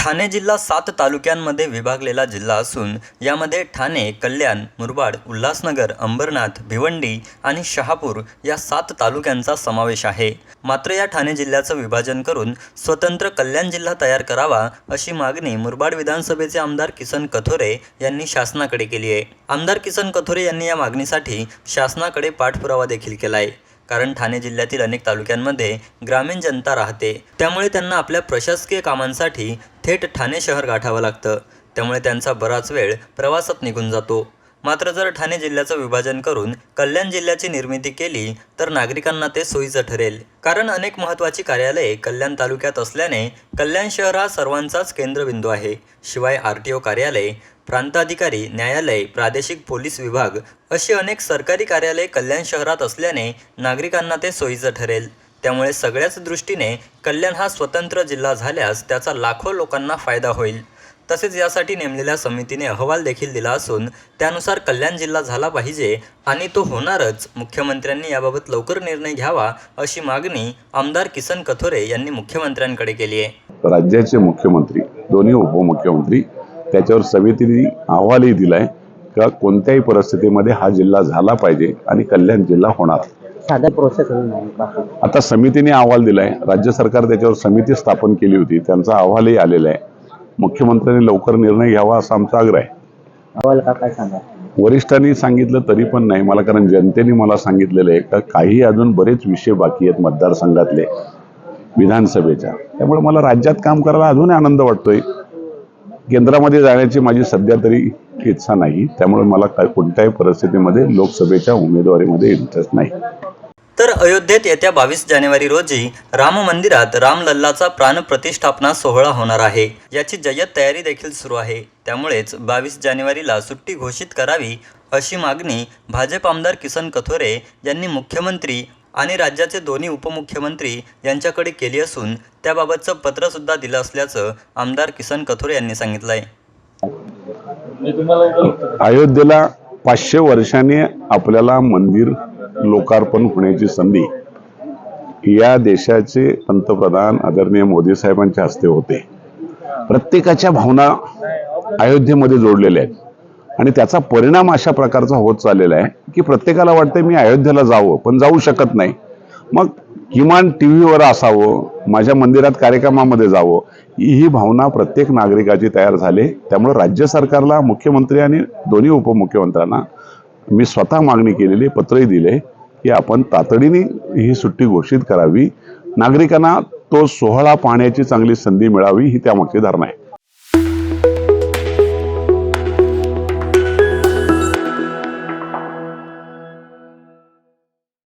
ठाणे जिल्हा सात तालुक्यांमध्ये विभागलेला जिल्हा असून यामध्ये ठाणे कल्याण मुरबाड उल्हासनगर अंबरनाथ भिवंडी आणि शहापूर या सात तालुक्यांचा समावेश आहे. मात्र या ठाणे जिल्ह्याचं विभाजन करून स्वतंत्र कल्याण जिल्हा तयार करावा अशी मागणी मुरबाड विधानसभेचे आमदार किसन कथोरे यांनी शासनाकडे केली आहे. आमदार किसन कथोरे यांनी या मागणीसाठी शासनाकडे पाठपुरावा देखील केला आहे कारण ठाणे जिल्ह्यातील अनेक तालुक्यांमध्ये ग्रामीण जनता राहते. त्यामुळे त्यांना आपल्या प्रशासकीय कामांसाठी थेट ठाणे शहर गाठावं लागतं. त्यामुळे त्यांचा बराच वेळ प्रवासात निघून जातो. मात्र जर ठाणे जिल्ह्याचं विभाजन करून कल्याण जिल्ह्याची निर्मिती केली तर नागरिकांना ते सोयीचं ठरेल. कारण अनेक महत्त्वाची कार्यालये कल्याण तालुक्यात असल्याने कल्याण शहर हा सर्वांचाच केंद्रबिंदू आहे. शिवाय आर टी ओ कार्यालय प्रांताधिकारी न्यायालय प्रादेशिक पोलीस विभाग अशी अनेक सरकारी कार्यालये कल्याण शहरात असल्याने नागरिकांना ते सोयीचं ठरेल. त्यामुळे सगळ्याच दृष्टीने कल्याण हा स्वतंत्र जिल्हा झाल्यास त्याचा लाखो लोकांना फायदा होईल. तसेच यासाठी नेमलेल्या समितीने अहवाल देखील दिला असून त्यानुसार कल्याण जिल्हा झाला पाहिजे आणि तो होणारच. मुख्यमंत्र्यांनी याबाबत लवकर निर्णय घ्यावा अशी मागणी आमदार किसन कथोरे यांनी मुख्यमंत्र्यांकडे केली आहे. राज्याचे मुख्यमंत्री दोन्ही उपमुख्यमंत्री त्याच्यावर समितीने अहवालही दिलाय का कोणत्याही परिस्थितीमध्ये हा जिल्हा झाला पाहिजे आणि कल्याण जिल्हा होणार? साधा प्रोसेस आता समितीने अहवाल दिलाय. राज्य सरकार त्याच्यावर समिती स्थापन केली होती. त्यांचा अहवालही आलेला आहे. मुख्यमंत्र्यांनी लवकर निर्णय घ्यावा असा आमचा आग्रह आहे. अहवाल का काय सांगा? वरिष्ठांनी सांगितलं तरी पण नाही. मला कारण जनतेने मला सांगितलेलं आहे का काही अजून बरेच विषय बाकी आहेत मतदारसंघातले विधानसभेच्या. त्यामुळे मला राज्यात काम करायला अजूनही आनंद वाटतोय. केंद्रामध्ये जाण्याची माझी सध्या तरी इच्छा नाही. त्यामुळे मला काय कोणत्याही परिस्थितीमध्ये लोकसभेच्या उमेदवारीमध्ये इंटरेस्ट नाही. तर अयोध्येत येत्या बावीस जानेवारी रोजी राम मंदिरात रामलल्लाचा प्राणप्रतिष्ठापना सोहळा होणार आहे. याची जय्यत तयारी देखील सुरू आहे. त्यामुळेच बावीस जानेवारीला सुट्टी घोषित करावी अशी मागणी भाजप आमदार किसन कथोरे यांनी मुख्यमंत्री आणि राज्याचे दोन्ही उपमुख्यमंत्री यांच्याकडे केली असून त्याबाबतचं पत्रसुद्धा दिलं असल्याचं आमदार किसन कथोरे यांनी सांगितलं आहे अयोध्येला पाचशे वर्षांनी आपल्याला मंदिर लोकार्पण होण्याची संधी या देशाचे पंतप्रधान आदरणीय मोदी साहेबांच्या हस्ते होते. प्रत्येकाच्या भावना अयोध्येमध्ये जोडलेल्या आहेत. आणि त्याचा परिणाम अशा प्रकारचा होत चाललेला आहे की प्रत्येकाला वाटतं मी अयोध्येला जावं पण जाऊ शकत नाही. मग किमान टी व्हीवर असावं माझ्या मंदिरात कार्यक्रमामध्ये जावं ही ही भावना प्रत्येक नागरिकाची तयार झाली. त्यामुळे राज्य सरकारला मुख्यमंत्री आणि दोन्ही उपमुख्यमंत्र्यांना मी स्वतः मागणी केलेली पत्रही दिले की आपण तातडीने ही सुट्टी घोषित करावी. नागरिकांना तो सोहळा पाहण्याची चांगली संधी मिळावी ही त्यामागची धारणा आहे.